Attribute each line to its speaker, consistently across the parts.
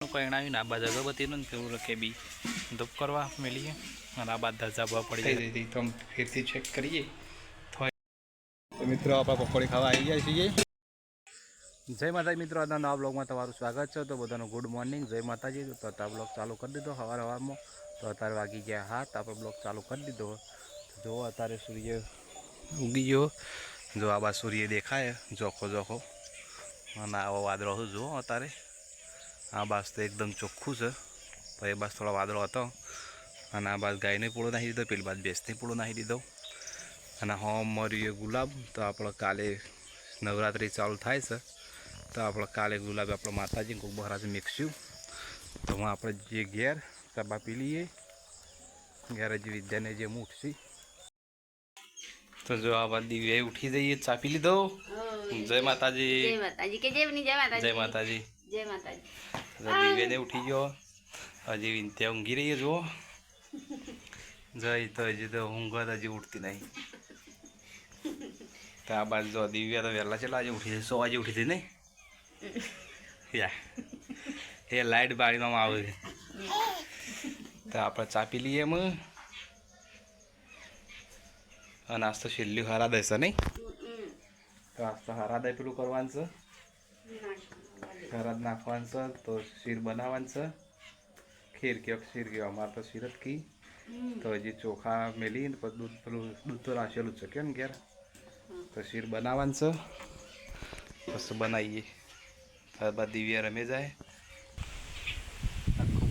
Speaker 1: પરિણાવ્યું ને આ બાદ અગરબત્તીનું ને પેલું લખે બી. ધૂપ કરવા મેલીએ અને આ બાદ ધજા પડી જાય.
Speaker 2: થઈ તો ફેરથી ચેક કરીએ. તો મિત્રો આપણે પકોડી ખાવા આવી ગયા છીએ.
Speaker 1: જય માતાજી મિત્રો આજના નવા બ્લોગમાં તમારું સ્વાગત છે. તો બધાનું ગુડ મોર્નિંગ જય માતાજી. તો અત્યારે બ્લોગ ચાલુ કરી દીધો સવાર સવારમાં તો અત્યારે વાગી ગયા હાથ આપણે બ્લોગ ચાલુ કરી દીધો. જો અત્યારે સૂર્ય ઉગી ગયો. જો આ બાદ સૂર્ય દેખાય. જોખો જોખો. અને આવો વાદળો જુઓ અત્યારે. આ બાસ તો એકદમ ચોખ્ખું છે. પણ એ બાસ થોડો વાદળો હતો. અને આ બાદ ગાયને પૂળો નાખી દીધો પેલી બાદ ભેંસને પૂળો નાખી દીધો. અને હોમ મર્યું ગુલાબ તો આપણે કાલે નવરાત્રિ ચાલુ થાય છે. તો આપણે કાલે ગુલાબ આપણે માતાજી કોઈ મહારાજ મેકશું. તો હું આપણે જે ઘેર ચબા પી લઈએ. ઘેર જે વિદ્યાને જે હું ઉઠશી તો જો આ વાત દિવ્યાએ ઉઠી જઈએ ચા પી લીધો. જય માતાજી.
Speaker 3: જય માતાજી. જય માતાજી.
Speaker 1: જય માતાજી. દિવ્યાને ઉઠી ગયો. હજી વિંત્યા ઊંઘી રહી જુઓ. જય તો હજી તો ઊંઘ હજી ઉઠતી નહીં. તો આ બાજુ જો દિવ્યા તો વહેલા છે આજે ઉઠી સો વાગે ઉઠી હતી નહીં? યા. એ લાઇટ બાળીમાં આવે છે. તો આપણે ચા પી લઈએ એમ. અને આજ તો છેલ્લી હારા દેશે નહીં? તો આજ તો હારા દે પેલું કરવાનું છે. ખરાબ નાખવાનું છે તો શીર બનાવવાનું છે. ખીર કે શીર કે અમારે તો શીર જ કી. તો હજી ચોખા મેલી ને પછી દૂધ પેલું દૂધ તો રાખેલું છે કેમ ઘેર? તો શીર બનાવવાનું છે. પછી બનાવીએ. ત્યારબાદ દિવ્યા રમે જાય. આખું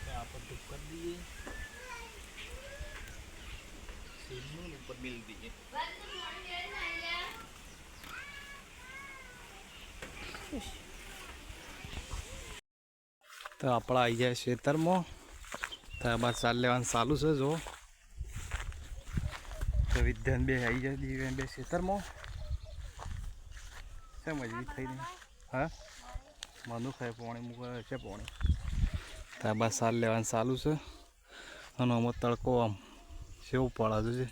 Speaker 1: તો આપણે કરી દઈએ. શીરનું ઉપર મિલ દઈએ. તો આપણે આવી જાય ખેતરમાં. ત્યારબાદ ચાલ લેવાનું ચાલુ છે, જો. તો વિદ્યાન બે આવી જાય દિવ્યાન બે ખેતરમાં. છે મજબૂત થઈ નહીં? હા? મનુ ખાય પોણી મૂકે છે પોણી. ત્યારબાદ ચાલ લેવાનું ચાલુ છે. અને આમાં તડકો આમ કેવું પડાતું છે.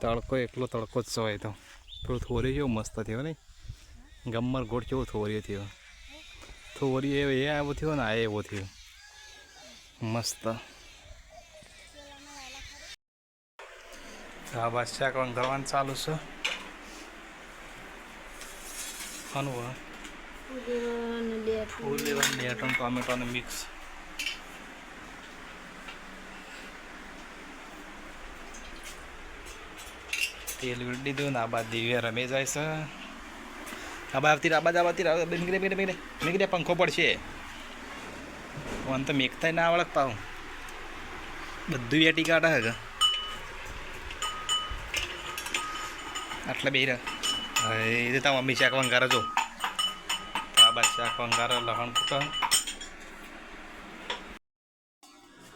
Speaker 1: તડકો, એકલો તડકો જ સવાય તો. થોડું થોરી જેવું મસ્ત થયો નહીં. ગમર ગોળ કેવો થોરીએ થયો. થોરી એ આવો એવો થયો ને આ એવો થયો. મસ્ત. હા બસ શાક વંગાવાનું ચાલુ છે. અનુભવ ફૂલ લેવાનું ટોમેટોને મિક્સ તેલ વીડી દીધું ને આ બાદ દિવ્યા રમે જાય છે. આ બાદ આવતી આ બાદ આવતી નીકળે નીકળે નીકળે. નીકળે પંખો પડશે. ફોન તો મેકતા ના આવડક પાઉં બધું વેટી કાઢે હે આટલા બે એ તો મમ્મી શાક વંગારે જો. આ બાદ શાક વંગારે, લહણ કૂટા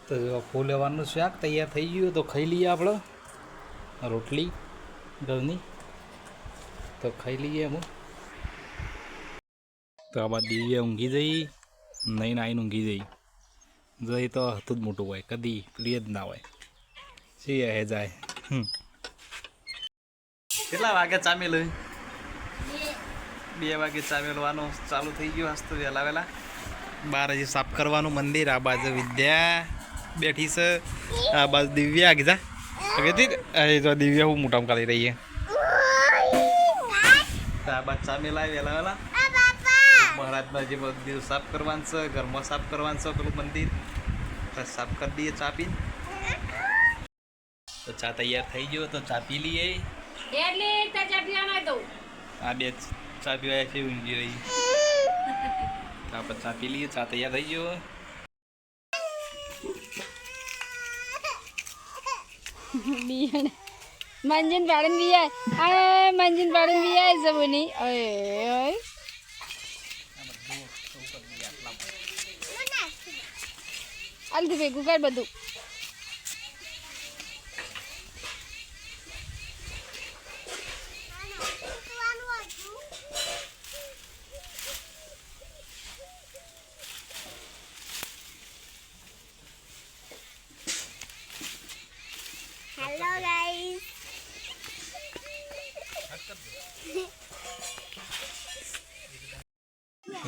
Speaker 1: તો જો ફૂલ લેવાનું શાક તૈયાર થઈ ગયું તો ખાઈ લઈએ આપણે. રોટલી. ઘઉંની તો ખાઈ લઈએ હું તો આ બાદ દિવ્ય ઊંઘી જઈ નહીં આવીને ઊંઘી જઈ. જઈ તો હતું જ મોટું હોય, કદી પ્રિય જ ના હોય. સી હે જાય. કેટલા વાગે ચામેલ બે વાગે ચામેલવાનું ચાલુ થઈ ગયું હસ્તો વહેલા વહેલા. બાર હજી સાફ કરવાનું મંદિર, આ બાજુ વિદ્યા બેઠી છે. આ બાજુ દિવ્યા આગી તો દિવ્યા હું મોટા કાલી રહી છે આ બાજુ ચામેલા વહેલા વહેલા મહારાજના જે મંદિર સાફ કરવાનું છે ઘરમાં સાફ કરવાનું છે પેલું મંદિર સાફ કરી દઈએ ચા પીને તો ચા તૈયાર થઈ ગયો તો ચા પી લઈએ
Speaker 3: એટલે તાજા પીવાના તો
Speaker 1: આ બે ચા પીવાય છે ઊંઘી રહી ચા આપણે ચા પી લઈએ ચા તૈયાર થઈ ગયો
Speaker 3: બિયાણ મંજન પાડન બિયા આ મંજન પાડન બિયા છે બની ઓય અય આલથી ભેગું કર બધું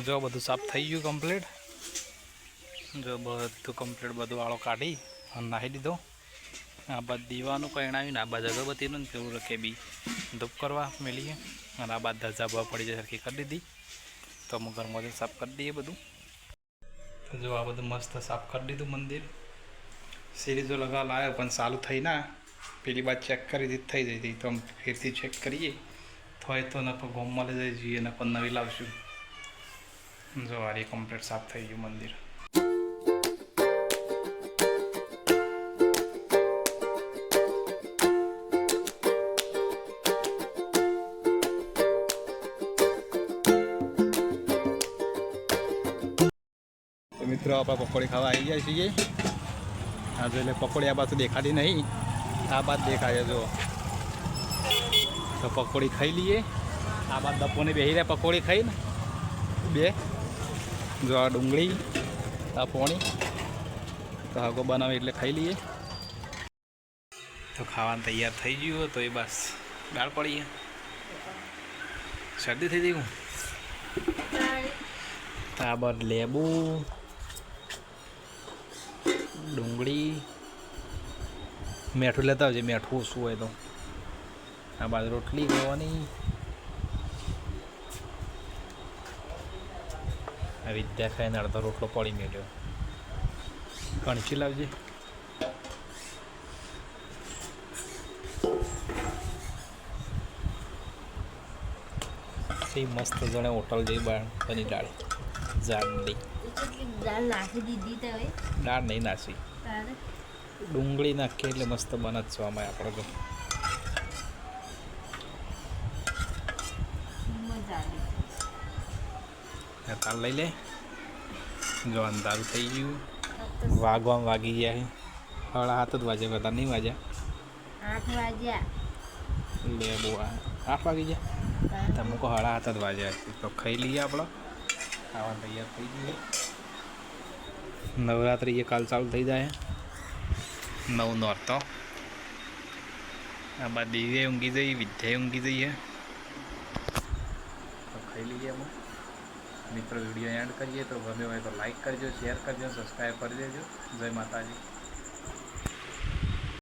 Speaker 1: જો બધું સાફ થઈ ગયું કમ્પ્લીટ જો બધું કમ્પ્લીટ બધું વાળો કાઢી અને નાહી દીધો. આ બાદ દીવાનું કણાવ્યું ને આ બાદ અગરબત્તીનું ને તેવું રખે બી ધૂપ કરવા મેલીએ. અને આ બાદ ધજા ભવા પડી જાય સરખી કરી દીધી. તો અમુક ઘરમાં સાફ કરી દઈએ બધું. જો આ બધું મસ્ત સાફ કરી દીધું મંદિર. સિરીઝો લગાવવા લાવ્યો પણ ચાલુ થઈ ના. પેલી બાદ ચેક કરી દીધી, થઈ જઈ હતી. તો ફેરથી ચેક કરીએ. થોય તો નકો ગોમમાં લઈ જઈ જઈએ પણ નવી લાવશું. જો આ કમ્પ્લીટ સાફ થઈ ગયું મંદિર. મિત્રો, આપણે પકોડી ખાવા આવી ગયા છીએ. આ એટલે પકોડી આ બાજુ દેખાતી નહીં. આ બાદ દેખાય જો. તો પકોડી ખાઈ લઈએ. આ બાદ દપોને બેસી રહ્યા પકોડી ખાઈને. બે. જો આ ડુંગળી, આ પોણી, તો હાગો બનાવી એટલે ખાઈ લઈએ. તો ખાવાનું તૈયાર થઈ ગયું તો એ બસ, દાળ પડીએ. શરદી થઈ આ બાદ લેબુ, ડુંગળી, મીઠું લેતા આવજે, મીઠું ઓછું હોય તો. આ બાજુ રોટલી ખાવાની. આ વિદ્યા ખાઈને અડધો રોટલો પડી મેળ્યો. કણચી લાવજે. કઈ મસ્ત જણે હોટલ જઈ બાણ બની દાળ. જાડલી
Speaker 3: દાળ નાખી દીધી તો
Speaker 1: દાળ નહીં નાસી ડુંગળી નાખીએ એટલે મસ્ત બને જ છો આમાં આપણે તો
Speaker 3: મજા આવી
Speaker 1: તાલ લઈ લે જો અંધારું થઈ ગયું વાગવામાં વાગી ગયા હળા હાથ જ વાજે બધા નહીં વાજ્યા
Speaker 3: આઠ વાગ્યા
Speaker 1: લે બહુ આઠ વાગી ગયા
Speaker 3: તારે
Speaker 1: તમે કહો હળા હાથ જ વાજ્યા તો ખાઈ લઈએ આપણે ખાવા તૈયાર થઈ ગયું નવરાત્રિ એ કાલ ચાલુ થઈ જાય નવ નોરતો આ દિવ્ય ઊંઘી જઈ વિદ્યાએ ઊંઘી જઈએ તો ખાઈ લઈએ અમે મિત્રો વીડિયો એન્ડ કરીએ તો ગમે હોય તો લાઈક કરજો શેર કરજો સબસ્ક્રાઈબ કરી દેજો. જય માતાજી.